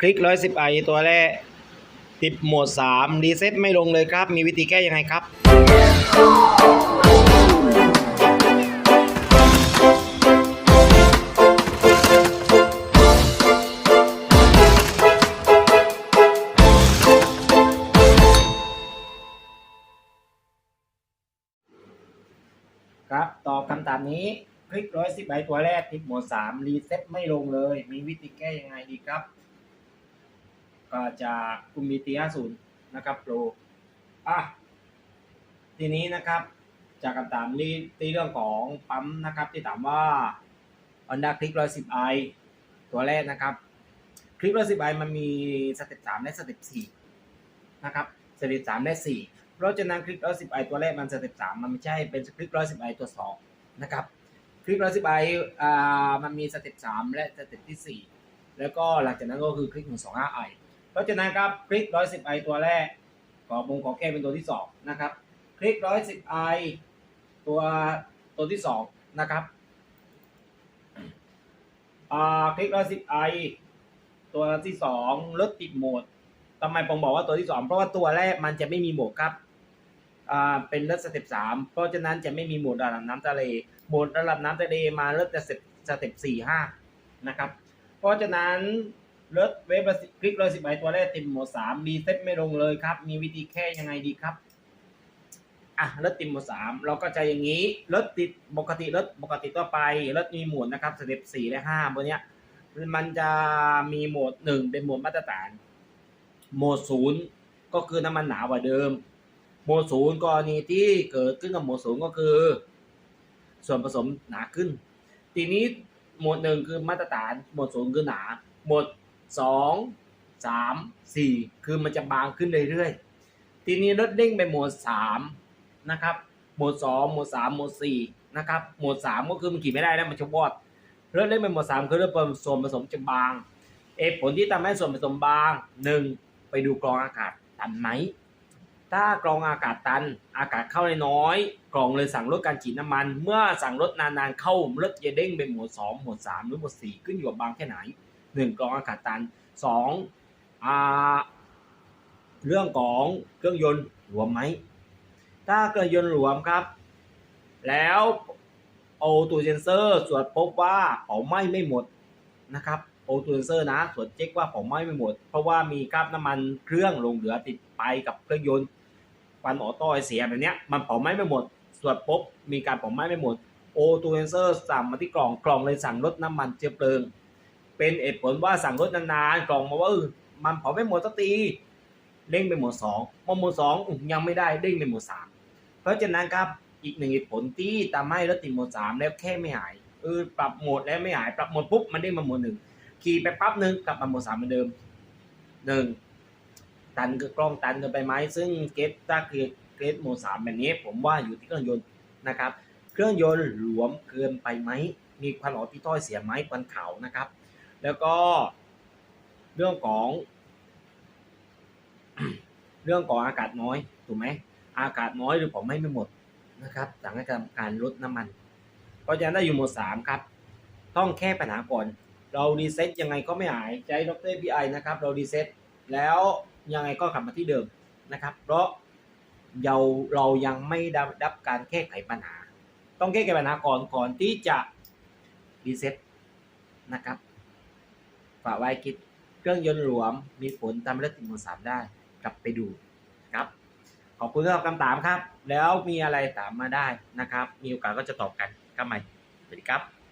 คลิกร้อยสิบไอตัวแรกติดหมวดสามรีเซ็ตไม่ลงเลยครับ มีวิธีแก้ยังไงครับ ครับตอบคำถามนี้คลิกร้อยสิบใบตัวแรกติดหมวดสามรีเซ็ตไม่ลงเลย มีวิธีแก้ยังไงดีครับ ก็จากกลุ่มบีตีห้าศูนย์นะครับโปรอะทีนี้นะครับ จากคำถามนี้ที่เรื่องของปั๊มนะครับ ที่ถามว่า Honda คลิกร้อยสิบไอตัวแรกนะครับ คลิกร้อยสิบไอมันมีสเต็ปสามและสเต็ปสี่นะครับสเต็ปสามและสี่เพราะฉะนั้นคลิกร้อยสิบไอตัวแรกมันสเต็ปสามมันไม่ใช่เป็นคลิกร้อยสิบไอตัวสองนะครับคลิกร้อยสิบไออ่ามันมีสเต็ปสามและสเต็ปที่สี่แล้วก็หลังจากนั้นก็คือคลิกหนึ่ เพราะฉะนั้นครับคลิกร้อยสิบไอตัวแรก ขอมุงขอแก้เป็นตัวที่สองนะครับ คลิกร้อยสิบไอตัวตัวที่สองนะครับอ่าคลิกร้อยสิบไอตัวที่สองลดติดโหมดทำไมผมบอกว่าตัวที่สองเพราะว่าตัวแรกมันจะไม่มีโหมดครับอ่าเป็นเลือดสเต็ปสามเพราะฉะนั้นจะไม่มีโหมดระดับน้ำทะเลโหมดระดับน้ำทะเลมาเลือดสเต็ปสเต็ปสี่ห้านะครับ เพราะฉะนั้น เลือดเวฟคลิกเลยสิบใบตัวแรกติดโหมดสามรีเซ็ตไม่ลงเลยครับ มีวิธีแค่ยังไงดีครับอะรถติดโหมดสามเราก็จะอย่างนี้รถติดปกติรถปกติทั่วไปรถมีหมดนะครับสเต็ปสี่และห้าบนเนี้ยมันจะมีโหมดหนึ่งเป็นโหมดมาตรฐาน โหมดศูนย์ก็คือน้ำมันหนากว่าเดิม โหมดศูนย์กรณีที่เกิดขึ้นกับโหมดศูนย์ก็คือ ส่วนผสมหนาขึ้น ทีนี้โหมดหนึ่งคือมาตรฐาน โหมดศูนย์คือหนา โหมด สองสามสี่คือมันจะบางขึ้นเรื่อยๆ ทีนี้รถเด้งไปหมวดสามนะครับ หมวดสองหมวดสามหมวดสี่นะครับ หมวดสามก็คือมันขี่ไม่ได้แล้วมันจะวอดรถเด้งไปหมวดสามคือรถส่วนผสมจะบาง เอผลที่ทำให้ส่วนผสมบางหนึ่งไปดูกรองอากาศตันไหม ถ้ากรองอากาศตัน อากาศเข้าในน้อย กรองเลยสั่งลดการฉีดน้ำมัน เมื่อสั่งลดนานๆเข้ารถจะเด้งเป็นโหมวดสองหมวดสามหรือหมวดสี่ขึ้นอยู่กับบางแค่ไหน หนึ่งกรองอากาศตันสองอเรื่องของเครื่องยนต์หลวมไหม ถ้าเครื่องยนต์หลวมครับ แล้วโอตูเซนเซอร์ตรวจพบว่าเผาไหม้ไม่หมดนะครับโอตูเซนเซอร์นะตรวจเช็คว่าเผาไหม้ไม่หมด เพราะว่ามีคราบน้ำมันเครื่องลงเหลือติดไปกับเครื่องยนต์ควันออโต้อเสียแบบนี้มันเผาไหม้ไม่หมดตรวจพบมีการเผาไหม้ไม่หมดโอตูเซนเซอร์สั่งมาที่กล่องกล่องเลยสั่งลดน้ำมันเชื้อเพลิง เป็นเหตุผลว่าสั่งลดนานๆกล่องมาว่าเออมันเผาไม่หมดสักทีเด้งไปหมดสองพอหมดสองยังไม่ได้เด้งไปหมดสามเพราะฉะนั้นครับอีกหนึ่งเหตุผลที่ทำให้รถติดหมดสามแล้วแค่ไม่หายเออปรับโหมดแล้วไม่หายปรับโหมดปุ๊บมันได้มาโหมดหนึ่งขี่ไปปั๊บหนึ่งกลับมาโหมดสามเหมือนเดิมหนึ่งตันคือกล้องตันเกินไปไหมซึ่งเกตถ้าคือเกตโหมดสามแบบนี้ ผมว่าอยู่ที่เครื่องยนต์นะครับ เครื่องยนต์หลวมเกินไปไหมมีควันออกที่ถ้อยเสียไหมควันขาวนะครับ แล้วก็เรื่องของ เรื่องของอากาศน้อยถูกไหมอากาศน้อยหรือผมไม่ไม่หมดนะครับสังให้ทำการลดน้ำมัน เพราะฉะนั้นได้อยู่หมวดสามครับ ต้องแค่ปัญหาก่อน เรารีเซ็ตยังไงก็ไม่หายใจดรพีไอนะครับ เรารีเซ็ตแล้วยังไงก็กลับมาที่เดิมนะครับ เพราะเราเรายังไม่ได้รับการแก้ไขปัญหา ต้องแก้ไขปัญหาก่อนก่อนที่จะรีเซ็ตนะครับ ฝากไว้คิดเครื่องยนต์หลวม มีผลทำให้รถติดหมวดสามได้ กลับไปดูครับ ขอบคุณสำหรับคำถามครับ แล้วมีอะไรถามมาได้นะครับ มีโอกาสก็จะตอบกันครับใหม่สวัสดีครับ